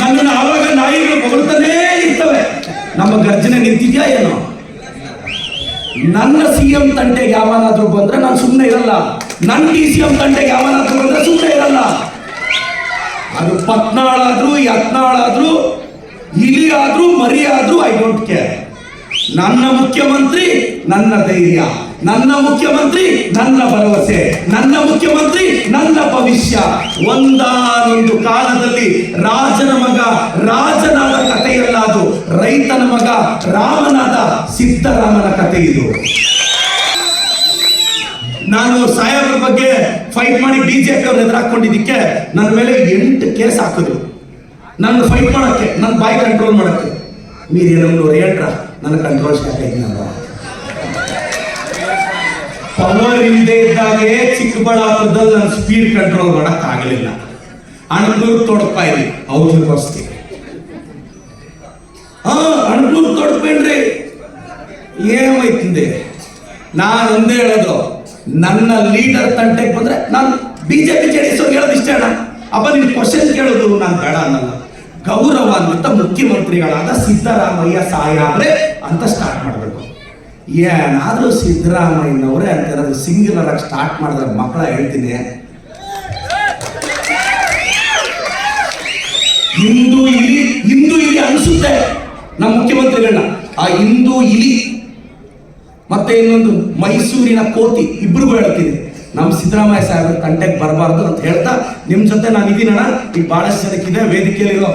ನನ್ನನ್ನು ಆವಾಗ ನಾಯಿಗಳು ಹೊಗಳ್ತಾನೇ ಇರ್ತವೆ. ನಮ್ಮ ಗರ್ಜನೆ ನಿಂತಿದ್ಯಾ ಏನೋ? ನನ್ನ ಸಿ ಎಂ ತಂಟೆಗೆ ಯಾವನಾದ್ರೂ ಬಂದ್ರೆ ನಾನು ಸುಮ್ಮನೆ ಇರಲ್ಲ. ನನ್ನ ಡಿ ಸಿ ಎಂ ತಂಟೆಗೆ ಯಾವನಾದ್ರೂ ಬಂದ್ರೆ ಸುಮ್ಮನೆ ಇರಲ್ಲ. ಅದು ಪತ್ನಾಳಾದ್ರೂ, ಯತ್ನಾಳಾದ್ರೂ ಇಲಿ ಆದ್ರೂ ಮರಿ ಆದ್ರೂ ಐ ಡೋಂಟ್ ಕೇರ್ ನನ್ನ ಮುಖ್ಯಮಂತ್ರಿ, ನನ್ನ ಧೈರ್ಯ. ನನ್ನ ಮುಖ್ಯಮಂತ್ರಿ, ನನ್ನ ಭರವಸೆ. ನನ್ನ ಮುಖ್ಯಮಂತ್ರಿ, ನನ್ನ ಭವಿಷ್ಯ. ಒಂದಾನೊಂದು ಕಾಲದಲ್ಲಿ ರಾಜನ ಮಗ ರಾಜನಾದ ಕಥೆಯಲ್ಲ ಅದು ರೈತನ ಮಗ ರಾಮನಾದ ಸಿದ್ದರಾಮನ ಕಥೆ ಇದು. ನಾನು ಸಾಹೇಬ್ರ ಬಗ್ಗೆ ಫೈಟ್ ಮಾಡಿ ಬಿಜೆಪಿ ಅವ್ರು ಎದುರಾಕೊಂಡಿದ್ದಕ್ಕೆ ನನ್ನ ಮೇಲೆ ಎಂಟು ಕೇಸ್ ಹಾಕಿದ್ರು. ನನ್ನ ಫೈಟ್ ಮಾಡಕ್ಕೆ, ನನ್ನ ಬಾಯಿ ಕಂಟ್ರೋಲ್ ಮಾಡಕ್ಕೆ. ಏನೋ ಹೇಳ್ರ ನನ್ನ ಕಂಟ್ರೋಲ್ ಆಯ್ತು ಪವರ್ ಇಲ್ಲದೆ ಇದ್ದಾಗೆ ಚಿಕ್ಕಬಳ್ಳಾಪುರದಲ್ಲಿ ನನ್ನ ಸ್ಪೀಡ್ ಕಂಟ್ರೋಲ್ ಮಾಡಕ್ ಆಗಲಿಲ್ಲ ತೊಡಪ್ಪ ತೊಡಪ ಇಲ್ಲಿ ಔಷಧಿ ಏನು ಏನಾಯ್ತಿಂದೆ ನಾನು ಒಂದೇ ಹೇಳೋದು, ನನ್ನ ಲೀಡರ್ ತಂಟೆಗೆ ಬಂದ್ರೆ ನಾನು ಬಿಜೆಪಿ ಜೆ ಡಿ ಎಸ್ ಹೇಳೋದು ಇಷ್ಟ ಅಣ್ಣ. ಅಪ್ಪ, ನಿನ್ ಕ್ವಶನ್ ಕೇಳೋದು ನಾನು ಬೇಡ ಅನ್ನಲ್ಲ. ಗೌರವಾನ್ವಿತ ಮುಖ್ಯಮಂತ್ರಿಗಳಾದ ಸಿದ್ದರಾಮಯ್ಯ ಸಾಯಾಬ್ರೆ ಅಂತ ಸ್ಟಾರ್ಟ್ ಮಾಡಬೇಕು. ಏನಾದರೂ ಸಿದ್ದರಾಮಯ್ಯನವರೇ ಅಂತ ಏನಾದ್ರು ಸಿಂಗಲ್ ಆಗಿ ಸ್ಟಾರ್ಟ್ ಮಾಡಿದ್ರೆ ಮಕ್ಕಳ ಹೇಳ್ತೀನಿ. ಹಿಂದೂ ಇಲ್ಲಿ ಹಿಂದೂ ಇಲ್ಲಿ ಅನಿಸುತ್ತೆ. ನಮ್ಮ ಮುಖ್ಯಮಂತ್ರಿಗಳನ್ನ, ಆ ಹಿಂದೂ ಇಲಿ ಮತ್ತೆ ಇನ್ನೊಂದು ಮೈಸೂರಿನ ಕೋತಿ ಇಬ್ರಿಗೂ ಹೇಳ್ತೀನಿ ನಮ್ಮ ಸಿದ್ದರಾಮಯ್ಯ ಸಾಹೇಬ್ರ ತಂಟೆಗೆ ಬರಬಾರ್ದು ಅಂತ ಹೇಳ್ತಾ, ನಿಮ್ ಜೊತೆ ನಾನು ಇದೀನಣ್ಣ. ಈಗ ಬಹಳಷ್ಟು ಜನಕ್ಕಿದೆ ವೇದಿಕೆಯಲ್ಲಿರೋ